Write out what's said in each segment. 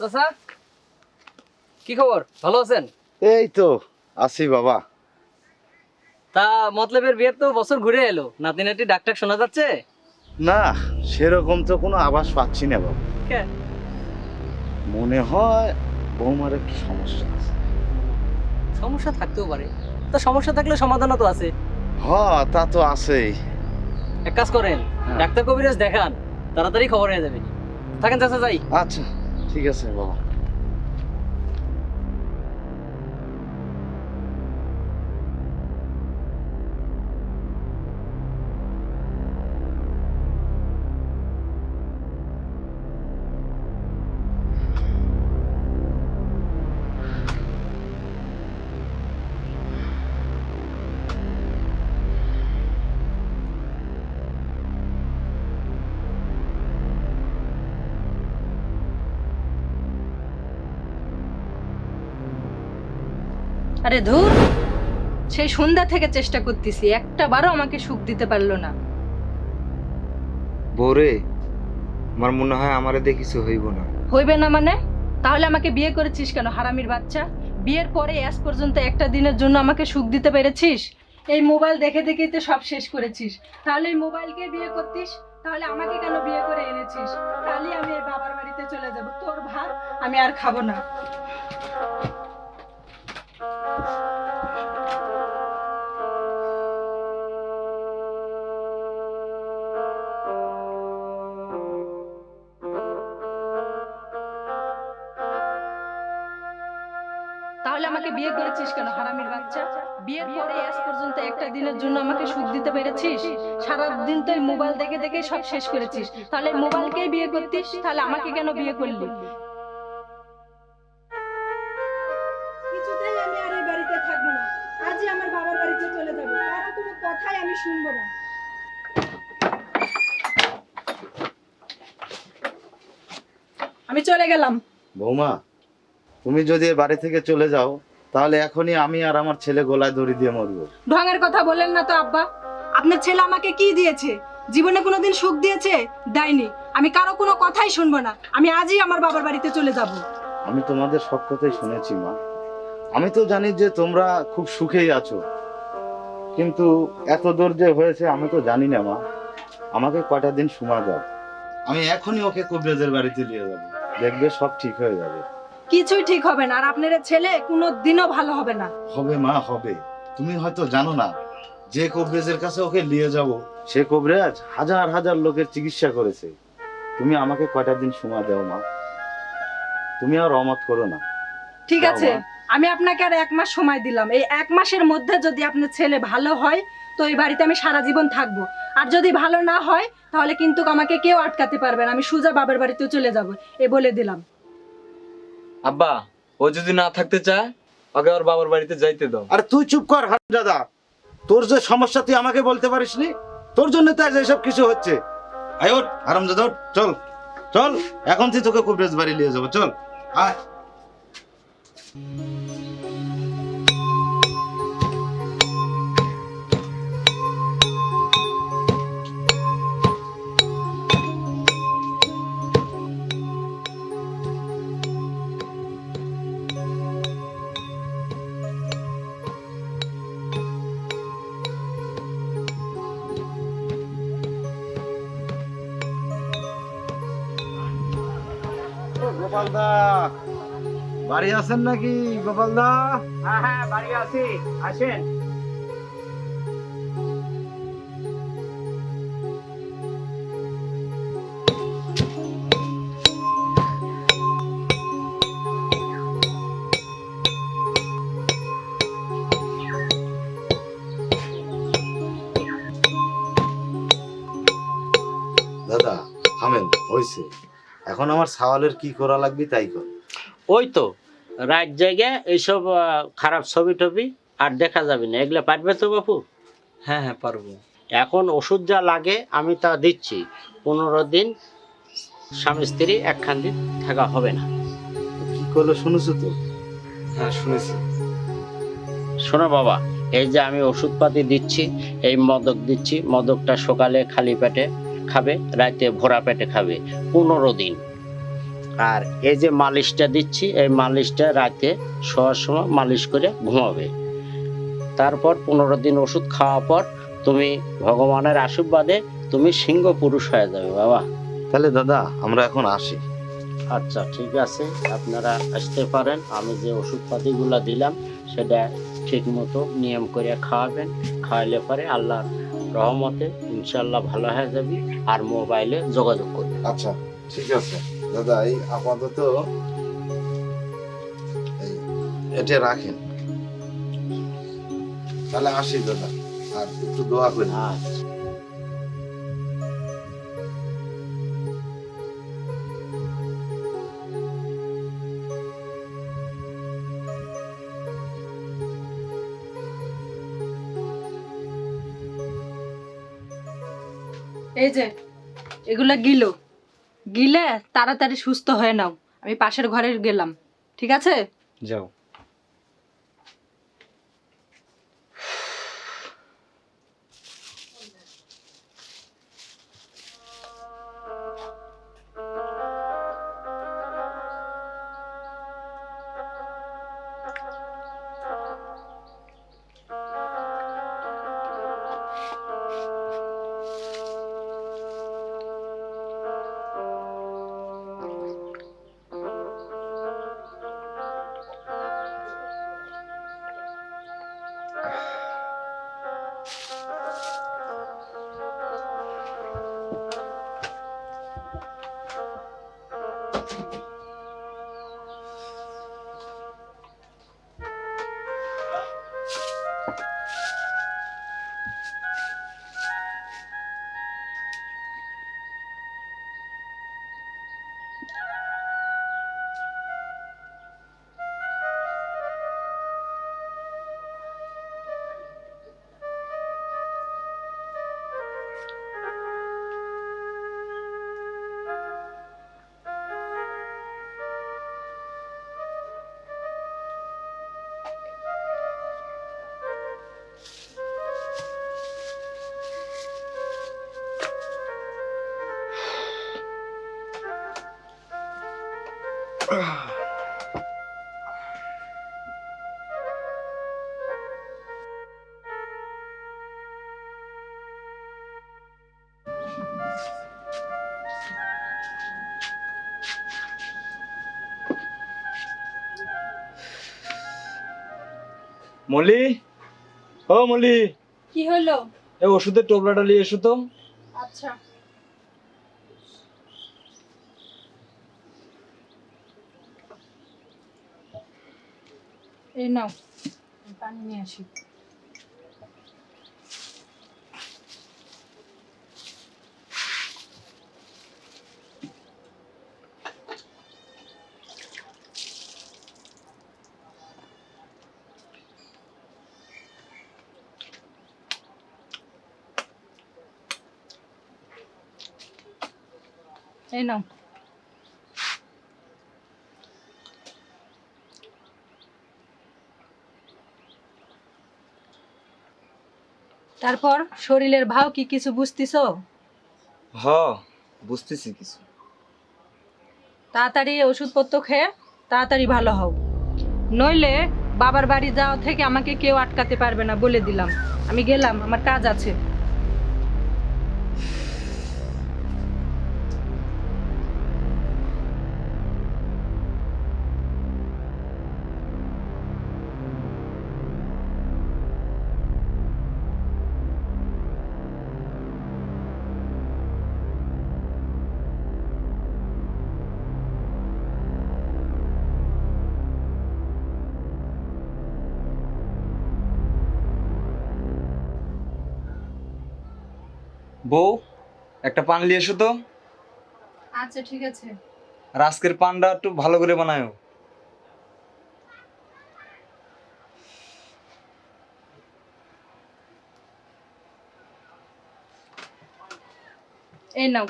চাচা কি খবর? ভালো আছেন? এই তো আছি বাবা। তা মতলবের বিয়ের তো বছর ঘুরে এলো। নাতি নাতি ডাক্তার শোনা যাচ্ছে? না সেরকম তো কোনো আভাস পাচ্ছি না বাবা? মনে হয় বৌমার একটু সমস্যা আছে। সমস্যা থাকতেও পারে। তা সমস্যা থাকলে সমাধানও তো আছে। হ তা তো আছেই। এক কাজ করেন হ্যাঁ। ডাক্তার কবিরাজ দেখান তাড়াতাড়ি খবর হয়ে যাবে থাকেন চাচা যাই। আচ্ছা। ঠিক আছে বাবা। আরে ধুর সেই সন্ধ্যা থেকে চেষ্টা করতেছি একটা বারও আমাকে সুখ দিতে পারল না। বৌরে আমার মনে হয় আমারে দিয়ে কিছু হইব না। হইবে না মানে? তাহলে আমাকে বিয়ে করেছিস কেন হারামির বাচ্চা? বিয়ের পরে আজ পর্যন্ত একটা দিনের জন্য আমাকে সুখ দিতে পেরেছিস? এই মোবাইল দেখে দেখেই তো সব শেষ করেছিস। তাহলে এই মোবাইলকে বিয়ে করতিস? তাহলে আমাকে কেন বিয়ে করে এনেছিস? কালই আমি বাবার বাড়িতে চলে যাব। তোর ভাত আমি আর খাব না। তাহলে আমাকে বিয়ে করেছিস কেন হারামির বাচ্চা? বিয়ের পরে আজ পর্যন্ত একটা দিনের জন্য আমাকে সুখ দিতে পেরেছিস? সারা দিন তো মোবাইল দেখে দেখে সব শেষ করেছিস। তাহলে মোবাইলকেই বিয়ে করতিস? তাহলে আমাকে কেন বিয়ে করলি? কিছুতেই আমি আর এই বাড়িতে থাকব না। আজই আমার বাবার বাড়িতে চলে যাব। কারও কোনো কথাই আমি শুনব না। আমি চলে গেলাম। বৌমা তুমি যদি এ বাড়ি থেকে চলে যাও তাহলে এখনই আমি আর আমার ছেলে গলায় দড়ি দিয়ে মরবো। ঢঙের কথা বলেন না তো আব্বা। আপনার ছেলে আমাকে কি দিয়েছে? জীবনে কোনোদিন সুখ দিয়েছে? দেয়নি। আমি কারও কোনো কথাই শুনব না। আমি আজই আমার বাবার বাড়িতে চলে যাব। আমি তোমাদের সব কথাই শুনেছি মা। আমি তো জানি যে তোমরা খুব সুখেই আছো। কিন্তু এত দূর যে হয়েছে আমি তো জানি না মা। আমাকে কয়টা দিন সময় দাও। আমি এখনই ওকে কবিরাজের বাড়িতে নিয়ে যাব। দেখবে সব ঠিক হয়ে যাবে। কিছুই ঠিক হবে না আর আপনার ছেলে কোনো দিনও ভালো হবে না। হবে মা হবে। তুমি হয়তো জানো না যে কবরেজের কাছে ওকে নিয়ে যাব সে কবরেজ হাজার হাজার লোকের চিকিৎসা করেছে। তুমি আমাকে কয়টা দিন সময় দাও মা। তুমি আর অমত করো না। ঠিক আছে আমি আপনাকে আর এক মাস সময় দিলাম। এই এক মাসের মধ্যে যদি আপনার ছেলে ভালো হয় তো এই বাড়িতে আমি সারা জীবন থাকব। আর যদি ভালো না হয় তাহলে কিন্তু আমাকে কেউ আটকাতে পারবে না আমি সুজা বাবার বাড়িতে চলে যাব এ বলে দিলাম। আব্বা, ও যদি না থাকতে চায়, ওকে ওর বাবার বাড়িতে যাইতে দাও। আর তুই চুপ কর দাদা তোর যে সমস্যা, তুই আমাকে বলতে পারিস নি তোর জন্য তো আজ এসব কিছু হচ্ছে। আয় ওঠ, হারামজাদা, ওঠ, চল। চল, এখন তুই তোকে কবরেজ বাড়ি নিয়ে যাব, চল, আয়। গোপাল দা বাড়ি আছেন নাকি গোপালদা? হ্যাঁ হ্যাঁ বাড়ি আছি। আসেন। এখন আমার সাওয়ালের কি করা লাগবে তাই কর। ওই তো রাত জায়গায় এইসব খারাপ ছবি টবি আর দেখা যাবে না। এগুলো পারবে তো বাপু? হ্যাঁ হ্যাঁ পারব। এখন ওষুধ যা লাগে আমি তা দিচ্ছি। পনেরো দিন স্বামী স্ত্রী একখান দিন থাকা হবে না। কি করল শুনেছো তো? হ্যাঁ শুনেছি। শোনো বাবা এই যে আমি ওষুধপাতি দিচ্ছি এই মদক দিচ্ছি মদকটা সকালে খালি পেটে খাবে রাতে ভরা পেটে খাবে পনেরো দিন। আর এই যে মালিশটা দিচ্ছি এই মালিশটা রাতে শোয়ার সময় মালিশ করে ঘুমাবে। তারপর পনেরো দিন ওষুধ খাওয়ার পর তুমি ভগবানের আশীর্বাদে তুমি সিংহ পুরুষ হয়ে যাবে বাবা। তাহলে দাদা আমরা এখন আসি। আচ্ছা ঠিক আছে। আপনারা আসতে পারেন। আমি যে ওষুধপাতিগুলো দিলাম সেটা ঠিক মতো নিয়ম করে খাওয়াবেন। খাওয়াইলে পরে আল্লাহর রহমতে ইনশাল্লাহ ভালো হয়ে যাবে আর মোবাইলে যোগাযোগ করবে আচ্ছা ঠিক আছে। দাদা এই আপাতত এই এটা রাখেন। তাহলে আসি দাদা আর একটু দোয়া করি আচ্ছা এই যে এগুলা গিলো। গিলে তাড়াতাড়ি সুস্থ হয়ে নাও। আমি পাশের ঘরে গেলাম ঠিক আছে? যাও। মলি ও মলি কি হলো? এই ওষুধের টোবলাটা নিয়ে এসো তো। আচ্ছা। এই নাও পানি নিয়ে আসি। এই নাও। তারপর শরীরের ভাও কি কিছু বুঝতিছ? হ বুঝতেছি কিছু। তাড়াতাড়ি ওষুধপত্র খেয়ে তাড়াতাড়ি ভালো হও। নইলে বাবার বাড়ি যাওয়া থেকে আমাকে কেউ আটকাতে পারবে না বলে দিলাম। আমি গেলাম আমার কাজ আছে। বউ একটা পান নিয়ে এসো তো। আচ্ছা ঠিক আছে। আর আজকের পানটা একটু ভালো করে বানায়ো। এই নাও।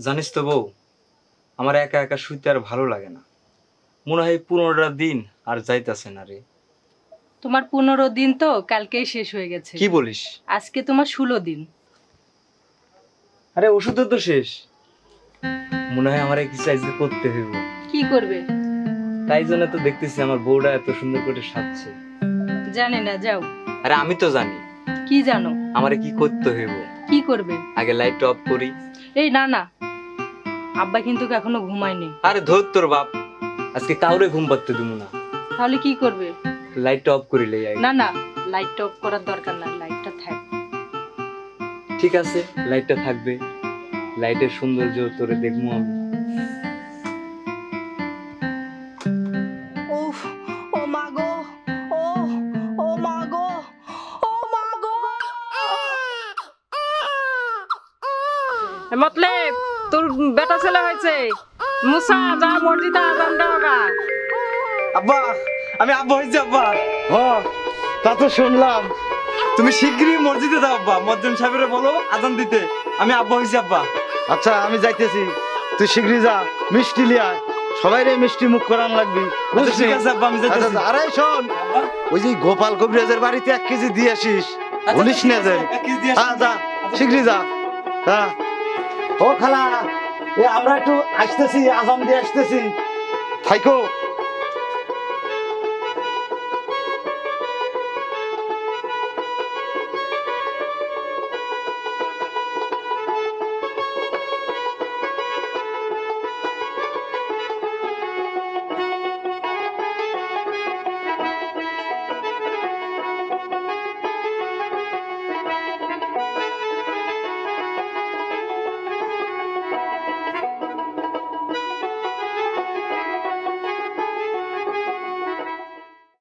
জানিস তো বউ আমার একা একা শুইতে আর ভালো লাগে না। মনে হয় পনেরোটা দিন আর যাইতাছে না রে। তোমার পনেরো দিন তো কালকেই শেষ হয়ে গেছে। কি বলিস? আজকে তোমার ষোলো দিন। আরে ওষুধ তো শেষ। মনে হয় আমার আজকে করতে হইব। কি করবে? তাই জন্য তো দেখতেছি আমার বউটা এত সুন্দর করে সাজছে। জানি না যাও। আরে আমি তো জানি। কি জানো? আমারে কি করতে হইব? কি করবে? আগে লাইট অফ করি। এই না না। আব্বা কিন্তু এখনও ঘুমায়নি। আরে ধর তোর বাপ। আজকে কাউরে ঘুম পাচ্ছে দিব না। তাহলে কি করবে? লাইটটা অফ করিলে আগে না না লাইটটা অফ করার দরকার নাই লাইটটা থাক। ঠিক আছে লাইটটা থাকবে। লাইটের সৌন্দর্য তোরে দেখব আমি। মতলেব! তোর বেটা ছেলে হয়েছে। মুসা যা মসজিদে আজান দেওয়া গা। আব্বা আমি আব্বা হয়েছি আব্বা। হ তা তো শুনলাম। তুমি শিগগিরই মসজিদে যাও আব্বা। মজ্জুম সাহেবের বলো আজান দিতে। আমি আব্বা হয়েছি আব্বা। আচ্ছা আমি যাইতেছি। তুই শীঘ্রই যা। মিষ্টি লিয়া সবাই রে মিষ্টি মুখ করান লাগবি। আচ্ছা, বুঝছিস? ঠিক আছে আব্বা আমি আচ্ছা, যাইতেছি। আচ্ছা, আরে শোন ওই যে গোপাল কবিরাজের বাড়িতে এক কেজি দিয়ে আসিস। বলিস না যে। এক কেজি দিয়ে হ্যাঁ যা শীঘ্রই যা। হ্যাঁ। ও খালা আমরা একটু আসতেছি আজাম দিয়ে আসতেছি। থাইকো।